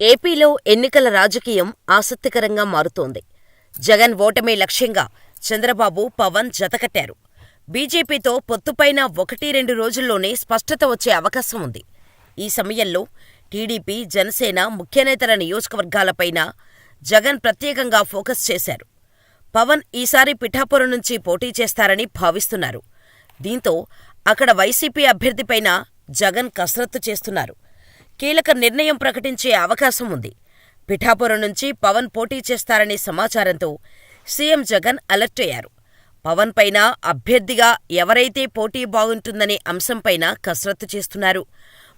ఏపీలో ఎన్నికల రాజకీయం ఆసక్తికరంగా మారుతోంది. జగన్ ఓటమే లక్ష్యంగా చంద్రబాబు, పవన్ జతకట్టారు. బీజేపీతో పొత్తుపైన ఒకటి రెండు రోజుల్లోనే స్పష్టత వచ్చే అవకాశం ఉంది. ఈ సమయంలో టీడీపీ, జనసేన ముఖ్యనేతల నియోజకవర్గాలపైన జగన్ ప్రత్యేకంగా ఫోకస్ చేశారు. పవన్ ఈసారి పిఠాపురం నుంచి పోటీ చేస్తారని భావిస్తున్నారు. దీంతో అక్కడ వైసీపీ అభ్యర్థిపైన జగన్ కసరత్తు చేస్తున్నారు. కీలక నిర్ణయం ప్రకటించే అవకాశం ఉంది. పిఠాపురం నుంచి పవన్ పోటీ చేస్తారనే సమాచారంతో సీఎం జగన్ అలర్ట్ అయ్యారు. పవన్ పైన అభ్యర్థిగా ఎవరైతే పోటీ బాగుంటుందనే అంశంపైన కసరత్తు చేస్తున్నారు.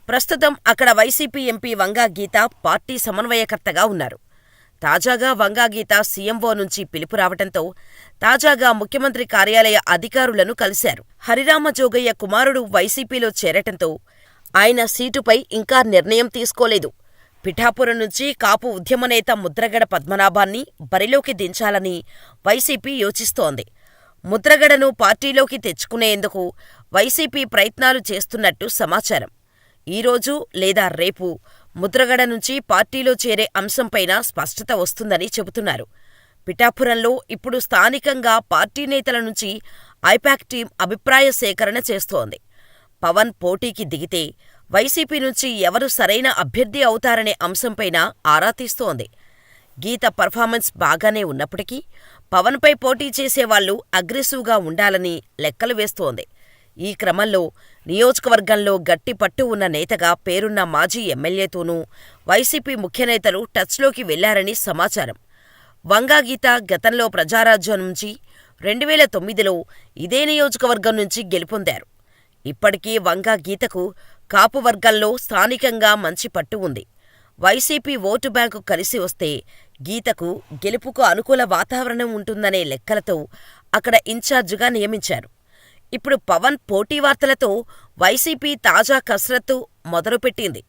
ప్రస్తుతం అక్కడ YCP MP Vanga Geetha party సమన్వయకర్తగా ఉన్నారు. తాజాగా వంగా గీత సీఎంఓ నుంచి పిలుపు రావటంతో తాజాగా ముఖ్యమంత్రి కార్యాలయ అధికారులను కలిశారు. హరిరామ జోగయ్య కుమారుడు వైసీపీలో చేరటంతో ఆయన సీటుపై ఇంకా నిర్ణయం తీసుకోలేదు. పిఠాపురం నుంచి కాపు ఉద్యమ నేత ముద్రగడ పద్మనాభాన్ని బరిలోకి దించాలని వైసీపీ యోచిస్తోంది. ముద్రగడను పార్టీలోకి తెచ్చుకునేందుకు వైసీపీ ప్రయత్నాలు చేస్తున్నట్టు సమాచారం. ఈరోజు లేదా రేపు ముద్రగడ నుంచి పార్టీలో చేరే అంశంపైన స్పష్టత వస్తుందని చెబుతున్నారు. పిఠాపురంలో ఇప్పుడు స్థానికంగా పార్టీ నేతల నుంచి ఐపాక్ టీం అభిప్రాయ సేకరణ చేస్తోంది. పవన్ పోటీకి దిగితే వైసీపీ నుంచి ఎవరు సరైన అభ్యర్థి అవుతారనే అంశంపైన ఆరా తీస్తోంది. గీత పర్ఫార్మెన్స్ బాగానే ఉన్నప్పటికీ పవన్పై పోటీ చేసేవాళ్ళు అగ్రెసివ్గా ఉండాలని లెక్కలు వేస్తోంది. ఈ క్రమంలో నియోజకవర్గంలో గట్టి పట్టు ఉన్న నేతగా పేరున్న మాజీ ఎమ్మెల్యేతోనూ వైసీపీ ముఖ్యనేతలు టచ్లోకి వెళ్ళారని సమాచారం. వంగా గీత గతంలో ప్రజారాజ్యం నుంచి రెండువేల తొమ్మిదిలో ఇదే నియోజకవర్గం నుంచి గెలుపొందారు. ఇప్పటికీ వంగా గీతకు కాపు వర్గంలో స్థానికంగా మంచి పట్టు ఉంది. వైసీపీ ఓటు బ్యాంకు కలిసి వస్తే గీతకు గెలుపుకు అనుకూల వాతావరణం ఉంటుందనే లెక్కలతో అక్కడ ఇన్ఛార్జుగా నియమించారు. ఇప్పుడు పవన్ పోటీ వార్తలతో వైసీపీ తాజా కసరత్తు మొదలుపెట్టింది.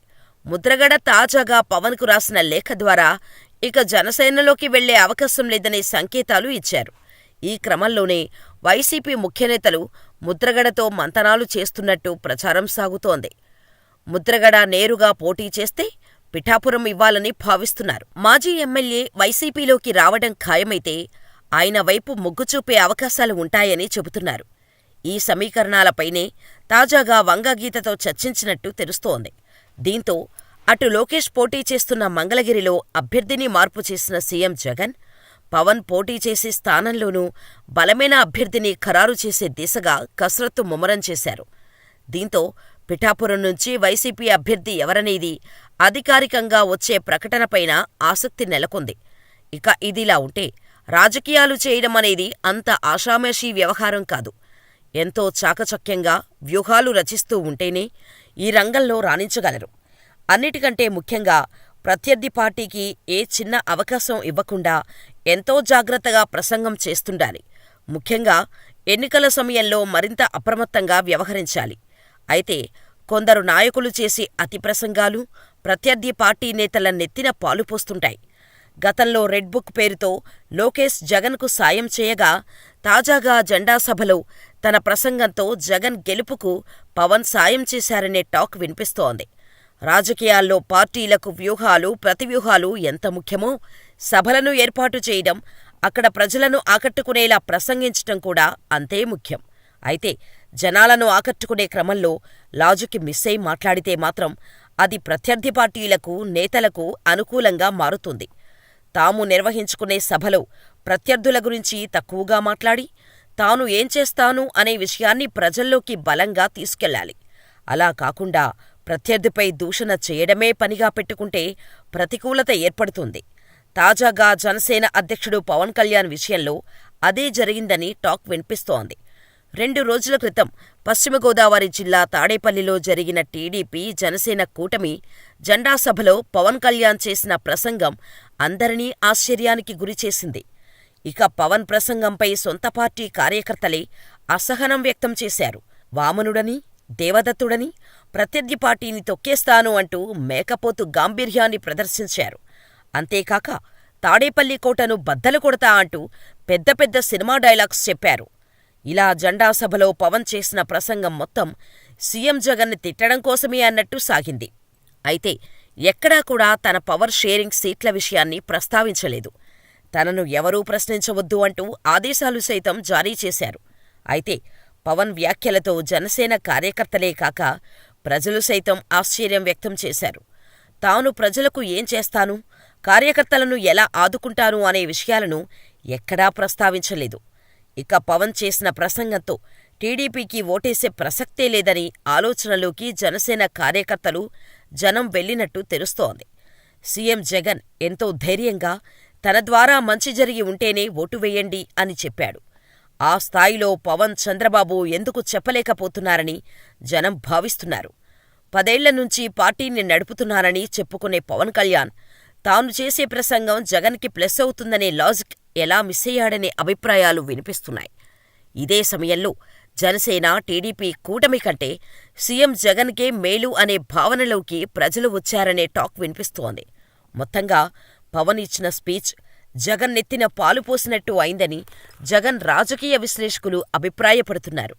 ముద్రగడ తాజాగా పవన్కు రాసిన లేఖ ద్వారా ఇక జనసేనలోకి వెళ్ళే అవకాశం లేదనే సంకేతాలు ఇచ్చారు. ఈ క్రమంలోనే వైసీపీ ముఖ్యనేతలు ముద్రగడతో మంతనాలు చేస్తున్నట్టు ప్రచారం సాగుతోంది. ముద్రగడ నేరుగా పోటీ చేస్తే పిఠాపురం ఇవ్వాలని భావిస్తున్నారు. మాజీ ఎమ్మెల్యే వైసీపీలోకి రావడం ఖాయమైతే ఆయన వైపు మొగ్గు చూపే అవకాశాలు ఉంటాయని చెబుతున్నారు. ఈ సమీకరణాలపైనే తాజాగా వంగా గీతతో చర్చించినట్టు తెలుస్తోంది. దీంతో అటు లోకేష్ పోటీ చేస్తున్న మంగళగిరిలో అభ్యర్థిని మార్పు చేసిన సీఎం జగన్, పవన్ పోటీ చేసే స్థానంలోనూ బలమైన అభ్యర్థిని ఖరారు చేసే దిశగా కసరత్తు ముమ్మరం చేశారు. దీంతో పిఠాపురం నుంచి వైసీపీ అభ్యర్థి ఎవరనేది అధికారికంగా వచ్చే ప్రకటనపైన ఆసక్తి నెలకొంది. ఇక ఇదిలా ఉంటే రాజకీయాలు చేయడం అనేది అంత ఆషామాషీ వ్యవహారం కాదు. ఎంతో చాకచక్యంగా వ్యూహాలు రచిస్తూ ఉంటేనే ఈ రంగంలో రాణించగలరు. అన్నిటికంటే ముఖ్యంగా ప్రత్యర్థి పార్టీకి ఏ చిన్న అవకాశం ఇవ్వకుండా ఎంతో జాగ్రత్తగా ప్రసంగం చేస్తుండాలి. ముఖ్యంగా ఎన్నికల సమయంలో మరింత అప్రమత్తంగా వ్యవహరించాలి. అయితే కొందరు నాయకులు చేసే అతి ప్రసంగాలు ప్రత్యర్థి పార్టీ నేతల నెత్తిన పాలుపోస్తుంటాయి. గతంలో రెడ్ బుక్ పేరుతో లోకేష్ జగన్కు సాయం చేయగా తాజాగా జెండా సభలో తన ప్రసంగంతో జగన్ గెలుపుకు పవన్ సాయం చేశారనే టాక్ వినిపిస్తోంది. రాజకీయాల్లో పార్టీలకు వ్యూహాలు, ప్రతివ్యూహాలు ఎంత ముఖ్యమో సభలను ఏర్పాటు చేయడం, అక్కడ ప్రజలను ఆకట్టుకునేలా ప్రసంగించటం కూడా అంతే ముఖ్యం. అయితే జనాలను ఆకట్టుకునే క్రమంలో లాజుకి మిస్ అయి మాట్లాడితే మాత్రం అది ప్రత్యర్థి పార్టీలకు, నేతలకు అనుకూలంగా మారుతుంది. తాము నిర్వహించుకునే సభలో ప్రత్యర్థుల గురించి తక్కువగా మాట్లాడి, తాను ఏం చేస్తాను అనే విషయాన్ని ప్రజల్లోకి బలంగా తీసుకెళ్ళాలి. అలా కాకుండా ప్రత్యర్థిపై దూషణ చేయడమే పనిగా పెట్టుకుంటే ప్రతికూలత ఏర్పడుతుంది. తాజాగా జనసేన అధ్యక్షుడు పవన్ కళ్యాణ్ విషయంలో అదే జరిగిందని టాక్ వినిపిస్తోంది. రెండు రోజుల క్రితం పశ్చిమ గోదావరి జిల్లా తాడేపల్లిలో జరిగిన టీడీపీ, జనసేన కూటమి జెండా సభలో పవన్ కళ్యాణ్ చేసిన ప్రసంగం అందరినీ ఆశ్చర్యానికి గురిచేసింది. ఇక పవన్ ప్రసంగంపై సొంత పార్టీ కార్యకర్తలే అసహనం వ్యక్తం చేశారు. వామనుడని, దేవదత్తుడని, ప్రత్యర్థి పార్టీని తొక్కేస్తాను అంటూ మేకపోతు గాంభీర్యాన్ని ప్రదర్శించారు. అంతేకాక తాడేపల్లి కోటను బద్దలు కొడతా అంటూ పెద్ద పెద్ద సినిమా డైలాగ్స్ చెప్పారు. ఇలా జెండా సభలో పవన్ చేసిన ప్రసంగం మొత్తం సీఎం జగన్ని తిట్టడం కోసమే అన్నట్టు సాగింది. అయితే ఎక్కడా కూడా తన పవర్ షేరింగ్ సీట్ల విషయాన్ని ప్రస్తావించలేదు. తనను ఎవరూ ప్రశ్నించవద్దు అంటూ ఆదేశాలు సైతం జారీ చేశారు. అయితే పవన్ వ్యాఖ్యలతో జనసేన కార్యకర్తలే కాక ప్రజలు సైతం ఆశ్చర్యం వ్యక్తం చేశారు. తాను ప్రజలకు ఏం చేస్తాను? కార్యకర్తలను ఎలా ఆదుకుంటాను అనే విషయాలను ఎక్కడా ప్రస్తావించలేదు. ఇక పవన్ చేసిన ప్రసంగంతో టీడీపీకి ఓటేసే ప్రసక్తే లేదని ఆలోచనలోకి జనసేన కార్యకర్తలు జనం వెళ్ళినట్టు తెలుస్తోంది. సీఎం జగన్ ఎంతో ధైర్యంగా తన ద్వారా మంచి జరిగి ఉంటేనే ఓటు వేయండి అని చెప్పాడు. ఆ స్థాయిలో పవన్ చంద్రబాబు ఎందుకు చెప్పలేకపోతున్నారని జనం భావిస్తున్నారు. పదేళ్ళ నుంచి పార్టీని నడుపుతున్నారని చెప్పుకునే పవన్ కళ్యాణ్ తాను చేసే ప్రసంగం జగన్కి ప్లస్ అవుతుందనే లాజిక్ ఎలా మిస్ అయ్యాడనే అభిప్రాయాలు వినిపిస్తున్నాయి. ఇదే సమయంలో జనసేన టీడీపీ కూటమి కంటే సీఎం జగన్కే మేలు అనే భావనలోకి ప్రజలు వచ్చారనే టాక్ వినిపిస్తోంది. మొత్తంగా పవన్ ఇచ్చిన స్పీచ్ జగన్ నెత్తిన పాలు పోసినట్టు అయిందని జగన్ రాజకీయ విశ్లేషకులు అభిప్రాయపడుతున్నారు.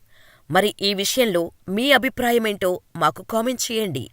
మరి ఈ విషయంలో మీ అభిప్రాయమేంటో మాకు కామెంట్ చేయండి.